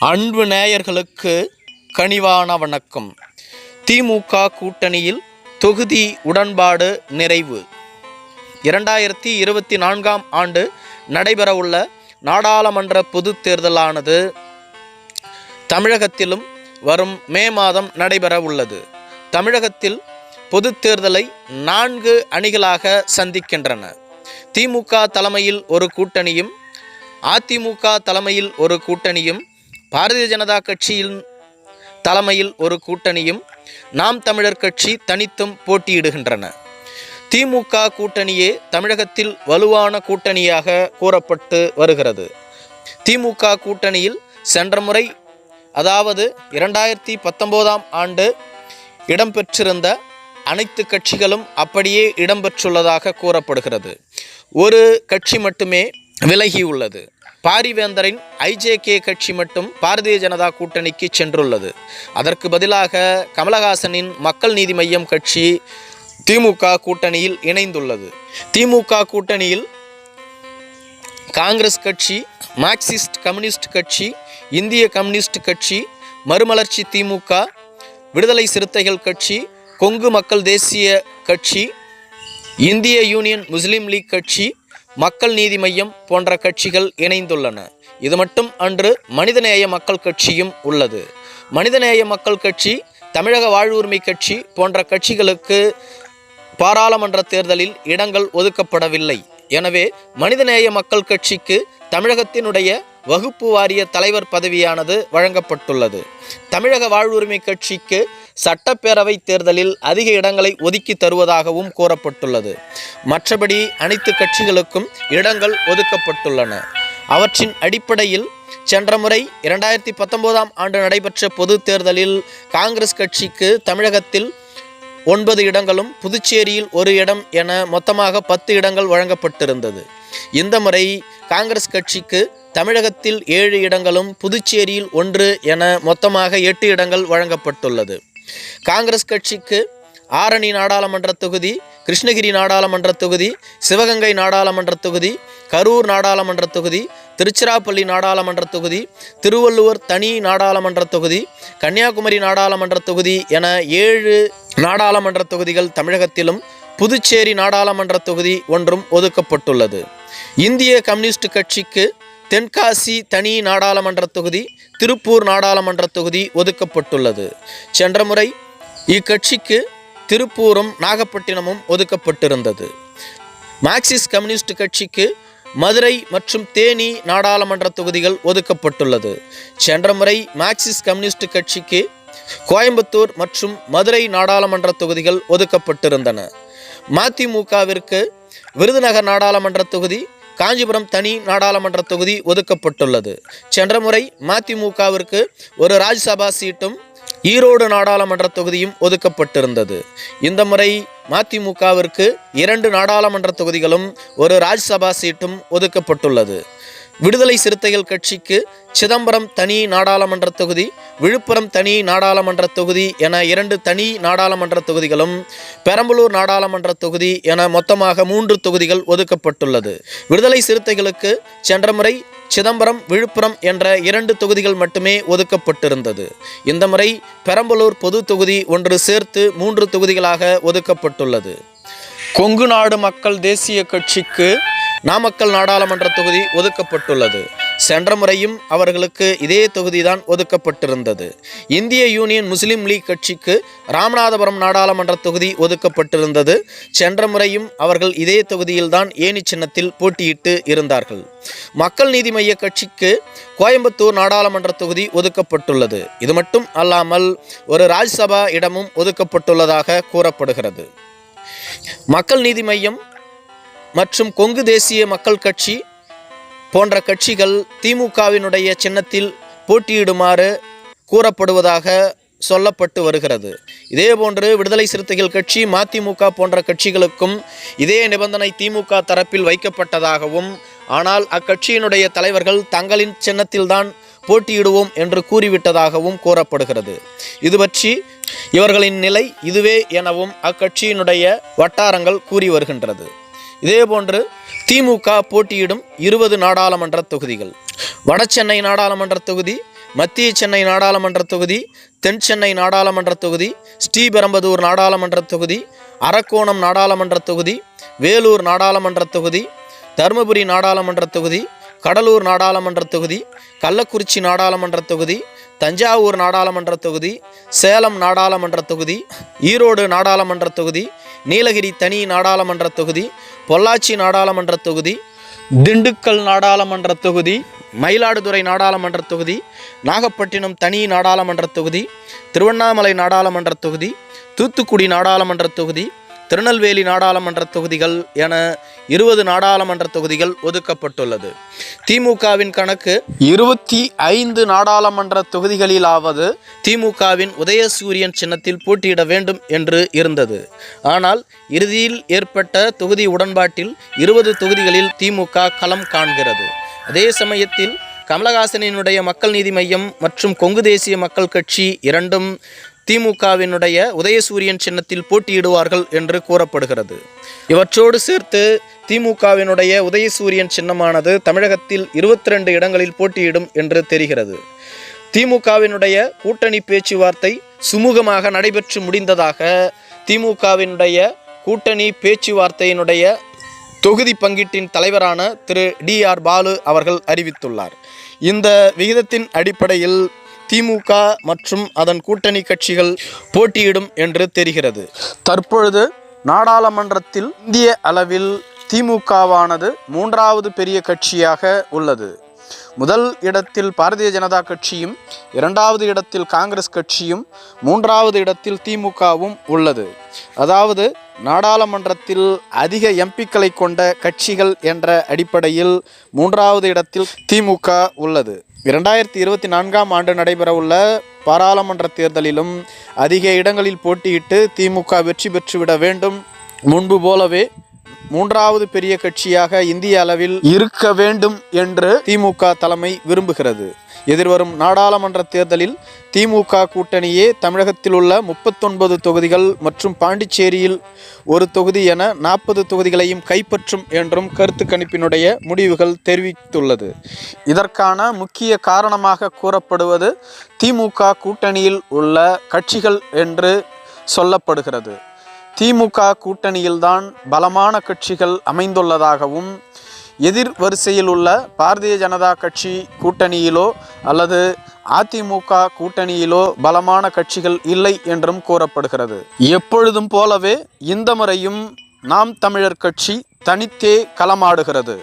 அன்பு நேயர்களுக்கு கனிவான வணக்கம். திமுக கூட்டணியில் தொகுதி உடன்பாடு நிறைவு. இரண்டாயிரத்தி இருபத்தி நான்காம் ஆண்டு நடைபெறவுள்ள நாடாளுமன்ற பொதுத் தேர்தலானது தமிழகத்திலும் வரும் மே மாதம் நடைபெற உள்ளது தமிழகத்தில் பொதுத் தேர்தலை நான்கு அணிகளாக சந்திக்கின்றன. திமுக தலைமையில் ஒரு கூட்டணியும் அதிமுக தலைமையில் ஒரு கூட்டணியும் பாரதிய ஜனதா கட்சியின் தலைமையில் ஒரு கூட்டணியும் நாம் தமிழர் கட்சி தனித்தும் போட்டியிடுகின்றன. திமுக கூட்டணியே தமிழகத்தில் வலுவான கூட்டணியாக கூறப்பட்டு வருகிறது. திமுக கூட்டணியில் சென்ற முறை அதாவது இரண்டாயிரத்தி பத்தொம்போதாம் ஆண்டு இடம்பெற்றிருந்த அனைத்து கட்சிகளும் அப்படியே இடம்பெற்றுள்ளதாக கூறப்படுகிறது. ஒரு கட்சி மட்டுமே விலகியுள்ளது. பாரிவேந்தரின் ஐஜேகே கட்சி மட்டும் பாரதிய ஜனதா கூட்டணிக்கு சென்றுள்ளது. அதற்கு பதிலாக கமலஹாசனின் மக்கள் நீதி மையம் கட்சி திமுக கூட்டணியில் இணைந்துள்ளது. திமுக கூட்டணியில் காங்கிரஸ் கட்சி மார்க்சிஸ்ட் கம்யூனிஸ்ட் கட்சி இந்திய கம்யூனிஸ்ட் கட்சி மறுமலர்ச்சி திமுக விடுதலை சிறுத்தைகள் கட்சி கொங்கு மக்கள் தேசிய கட்சி இந்திய யூனியன் முஸ்லீம் லீக் கட்சி மக்கள் நீதி மையம் போன்ற கட்சிகள் இணைந்துள்ளன. இது மட்டும் அன்று மனிதநேய மக்கள் கட்சியும் உள்ளது. மனிதநேய மக்கள் கட்சி தமிழக வாழ்வுரிமை கட்சி போன்ற கட்சிகளுக்கு பாராளுமன்ற தேர்தலில் இடங்கள் ஒதுக்கப்படவில்லை. எனவே மனிதநேய மக்கள் கட்சிக்கு தமிழகத்தினுடைய வகுப்பு வாரிய தலைவர் பதவியானது வழங்கப்பட்டுள்ளது. தமிழக வாழ்வுரிமை கட்சிக்கு சட்டப்பேரவை தேர்தலில் அதிக இடங்களை ஒதுக்கி தருவதாகவும் கூறப்பட்டுள்ளது. மற்றபடி அனைத்து கட்சிகளுக்கும் இடங்கள் ஒதுக்கப்பட்டுள்ளன. அவற்றின் அடிப்படையில் சென்ற முறை இரண்டாயிரத்தி பத்தொன்பதாம் ஆண்டு நடைபெற்ற பொது தேர்தலில் காங்கிரஸ் கட்சிக்கு தமிழகத்தில் ஒன்பது இடங்களும் புதுச்சேரியில் ஒரு இடம் என மொத்தமாக பத்து இடங்கள் வழங்கப்பட்டிருந்தது. இந்த முறை காங்கிரஸ் கட்சிக்கு தமிழகத்தில் ஏழு இடங்களும் புதுச்சேரியில் ஒன்று என மொத்தமாக எட்டு இடங்கள் வழங்கப்பட்டுள்ளது. காங்கிரஸ் கட்சிக்கு ஆரணி நாடாளுமன்ற தொகுதி கிருஷ்ணகிரி நாடாளுமன்ற தொகுதி சிவகங்கை நாடாளுமன்ற தொகுதி கரூர் நாடாளுமன்ற தொகுதி திருச்சிராப்பள்ளி நாடாளுமன்ற தொகுதி திருவள்ளுவர் தனி நாடாளுமன்ற தொகுதி கன்னியாகுமரி நாடாளுமன்ற தொகுதி என ஏழு நாடாளுமன்ற தொகுதிகள் தமிழகத்திலும் புதுச்சேரி நாடாளுமன்ற தொகுதி ஒன்றும் ஒதுக்கப்பட்டுள்ளது. இந்திய கம்யூனிஸ்ட் கட்சிக்கு தென்காசி தனி நாடாளுமன்ற தொகுதி திருப்பூர் நாடாளுமன்ற தொகுதி ஒதுக்கப்பட்டுள்ளது. சென்ற முறை இக்கட்சிக்கு திருப்பூரும் நாகப்பட்டினமும் ஒதுக்கப்பட்டிருந்தது. மார்க்சிஸ்ட் கம்யூனிஸ்ட் கட்சிக்கு மதுரை மற்றும் தேனி நாடாளுமன்ற தொகுதிகள் ஒதுக்கப்பட்டுள்ளது. சென்ற முறை மார்க்சிஸ்ட் கம்யூனிஸ்ட் கட்சிக்கு கோயம்புத்தூர் மற்றும் மதுரை நாடாளுமன்ற தொகுதிகள் ஒதுக்கப்பட்டிருந்தன. மதிமுகவிற்கு விருதுநகர் நாடாளுமன்ற தொகுதி காஞ்சிபுரம் தனி நாடாளுமன்ற தொகுதி ஒதுக்கப்பட்டுள்ளது. சென்ற முறை மதிமுகவிற்கு ஒரு ராஜ்யசபா சீட்டும் ஈரோடு நாடாளுமன்ற தொகுதியும் ஒதுக்கப்பட்டிருந்தது. இந்த முறை மதிமுகவிற்கு இரண்டு நாடாளுமன்ற தொகுதிகளும் ஒரு ராஜ்யசபா சீட்டும் ஒதுக்கப்பட்டுள்ளது. விடுதலை சிறுத்தைகள் கட்சிக்கு சிதம்பரம் தனி நாடாளுமன்ற தொகுதி விழுப்புரம் தனி நாடாளுமன்ற தொகுதி என இரண்டு தனி நாடாளுமன்ற தொகுதிகளும் பெரம்பலூர் நாடாளுமன்ற தொகுதி என மொத்தமாக மூன்று தொகுதிகள் ஒதுக்கப்பட்டுள்ளது. விடுதலை சிறுத்தைகளுக்கு சென்ற முறை சிதம்பரம் விழுப்புரம் என்ற இரண்டு தொகுதிகள் மட்டுமே ஒதுக்கப்பட்டிருந்தது. இந்த முறை பெரம்பலூர் பொது தொகுதி ஒன்று சேர்த்து மூன்று தொகுதிகளாக ஒதுக்கப்பட்டுள்ளது. கொங்கு நாடு மக்கள் தேசிய கட்சிக்கு நாமக்கல் நாடாளுமன்ற தொகுதி ஒதுக்கப்பட்டுள்ளது. சென்ற முறையும் அவர்களுக்கு இதே தொகுதிதான் ஒதுக்கப்பட்டிருந்தது. இந்திய யூனியன் முஸ்லீம் லீக் கட்சிக்கு ராமநாதபுரம் நாடாளுமன்ற தொகுதி ஒதுக்கப்பட்டிருந்தது. சென்ற முறையும் அவர்கள் இதே தொகுதியில்தான் ஏணி சின்னத்தில் போட்டியிட்டு இருந்தார்கள். மக்கள் நீதி மைய கட்சிக்கு கோயம்புத்தூர் நாடாளுமன்ற தொகுதி ஒதுக்கப்பட்டுள்ளது. இது மட்டும் அல்லாமல் ஒரு ராஜ்யசபா இடமும் ஒதுக்கப்பட்டுள்ளதாக கூறப்படுகிறது. மக்கள் நீதி மையம் மற்றும் கொங்கு தேசிய மக்கள் கட்சி போன்ற கட்சிகள் திமுகவினுடைய சின்னத்தில் போட்டியிடுமாறு கூறப்படுவதாக சொல்லப்பட்டு வருகிறது. இதேபோன்று விடுதலை சிறுத்தைகள் கட்சி மதிமுக போன்ற கட்சிகளுக்கும் இதே நிபந்தனை திமுக தரப்பில் வைக்கப்பட்டதாகவும் ஆனால் அக்கட்சியினுடைய தலைவர்கள் தங்களின் சின்னத்தில்தான் போட்டியிடுவோம் என்று கூறிவிட்டதாகவும் கூறப்படுகிறது. இது பற்றி இவர்களின் நிலை இதுவே எனவும் அக்கட்சியினுடைய வட்டாரங்கள் கூறி வருகின்றது. இதேபோன்று திமுக போட்டியிடும் இருபது நாடாளுமன்ற தொகுதிகள் வடசென்னை நாடாளுமன்ற தொகுதி மத்திய சென்னை நாடாளுமன்ற தொகுதி தென் சென்னை நாடாளுமன்ற தொகுதி ஸ்ரீபெரம்பதூர் நாடாளுமன்ற தொகுதி அரக்கோணம் நாடாளுமன்ற தொகுதி வேலூர் நாடாளுமன்ற தொகுதி தருமபுரி நாடாளுமன்ற தொகுதி கடலூர் நாடாளுமன்ற தொகுதி கள்ளக்குறிச்சி நாடாளுமன்ற தொகுதி தஞ்சாவூர் நாடாளுமன்ற தொகுதி சேலம் நாடாளுமன்ற தொகுதி ஈரோடு நாடாளுமன்ற தொகுதி நீலகிரி தனி நாடாளுமன்ற தொகுதி பொள்ளாச்சி நாடாளுமன்ற தொகுதி திண்டுக்கல் நாடாளுமன்ற தொகுதி மயிலாடுதுறை நாடாளுமன்ற தொகுதி நாகப்பட்டினம் தனி நாடாளுமன்ற தொகுதி திருவண்ணாமலை நாடாளுமன்ற தொகுதி தூத்துக்குடி நாடாளுமன்ற தொகுதி திருநெல்வேலி நாடாளுமன்ற தொகுதிகள் என இருபது நாடாளுமன்ற தொகுதிகள் ஒதுக்கப்பட்டுள்ளது. திமுகவின் கணக்கு இருபத்தி ஐந்து நாடாளுமன்ற தொகுதிகளிலாவது திமுகவின் உதயசூரியன் சின்னத்தில் போட்டியிட வேண்டும் என்று இருந்தது. ஆனால் இறுதியில் ஏற்பட்ட தொகுதி உடன்பாட்டில் இருபது தொகுதிகளில் திமுக களம் காண்கிறது. அதே சமயத்தில் கமலஹாசனினுடைய மக்கள் நீதி மையம் மற்றும் கொங்கு தேசிய மக்கள் கட்சி இரண்டும் திமுகவினுடைய உதயசூரியன் சின்னத்தில் போட்டியிடுவார்கள் என்று கூறப்படுகிறது. இவற்றோடு சேர்த்து திமுகவினுடைய உதயசூரியன் சின்னமானது தமிழகத்தில் இருபத்தி ரெண்டு இடங்களில் போட்டியிடும் என்று தெரிகிறது. திமுகவினுடைய கூட்டணி பேச்சுவார்த்தை சுமூகமாக நடைபெற்று முடிந்ததாக திமுகவினுடைய கூட்டணி பேச்சுவார்த்தையினுடைய தொகுதி பங்கீட்டின் தலைவரான திரு டி ஆர் பாலு அவர்கள் அறிவித்துள்ளார். இந்த விகிதத்தின் அடிப்படையில் திமுக மற்றும் அதன் கூட்டணி கட்சிகள் போட்டியிடும் என்று தெரிகிறது. தற்பொழுது நாடாளுமன்றத்தில் இந்திய அளவில் திமுகவானது மூன்றாவது பெரிய கட்சியாக உள்ளது. முதல் இடத்தில் பாரதிய ஜனதா கட்சியும் இரண்டாவது இடத்தில் காங்கிரஸ் கட்சியும் மூன்றாவது இடத்தில் திமுகவும் உள்ளது. அதாவது நாடாளுமன்றத்தில் அதிக எம்பிக்களை கொண்ட கட்சிகள் என்ற அடிப்படையில் மூன்றாவது இடத்தில் திமுக உள்ளது. இரண்டாயிரத்தி இருபத்தி நான்காம் ஆண்டு நடைபெறவுள்ள பாராளுமன்ற தேர்தலிலும் அதிக இடங்களில் போட்டியிட்டு திமுக வெற்றி பெற்றுவிட வேண்டும். முன்பு போலவே மூன்றாவது பெரிய கட்சியாக இந்திய அளவில் இருக்க வேண்டும் என்று திமுக தலைமை விரும்புகிறது. எதிர்வரும் நாடாளுமன்ற தேர்தலில் திமுக கூட்டணியே தமிழகத்தில் உள்ள முப்பத்தொன்பது தொகுதிகள் மற்றும் பாண்டிச்சேரியில் ஒரு தொகுதி என நாற்பது தொகுதிகளையும் கைப்பற்றும் என்றும் கருத்து கணிப்பினுடைய முடிவுகள் தெரிவித்துள்ளது. இதற்கான முக்கிய காரணமாக கூறப்படுவது திமுக கூட்டணியில் உள்ள கட்சிகள் என்று சொல்லப்படுகிறது. திமுக கூட்டணியில்தான் பலமான கட்சிகள் அமைந்துள்ளதாகவும் எதிர் வரிசையில் உள்ள பாரதிய ஜனதா கட்சி கூட்டணியிலோ அல்லது அதிமுக கூட்டணியிலோ பலமான கட்சிகள் இல்லை என்றும் கூறப்படுகிறது. எப்பொழுதும் போலவே இந்த முறையும் நாம் தமிழர் கட்சி தனித்தே களமாடுகிறது.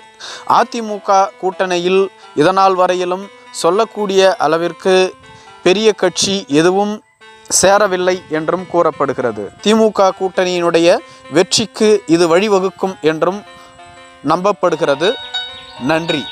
அதிமுக கூட்டணியில் இதனால் வரையிலும் சொல்லக்கூடிய அளவிற்கு பெரிய கட்சி எதுவும் சேரவில்லை என்றும் கூறப்படுகிறது. திமுக கூட்டணியினுடைய வெற்றிக்கு இது வழிவகுக்கும் என்றும் நம்பப்படுகிறது. நன்றி.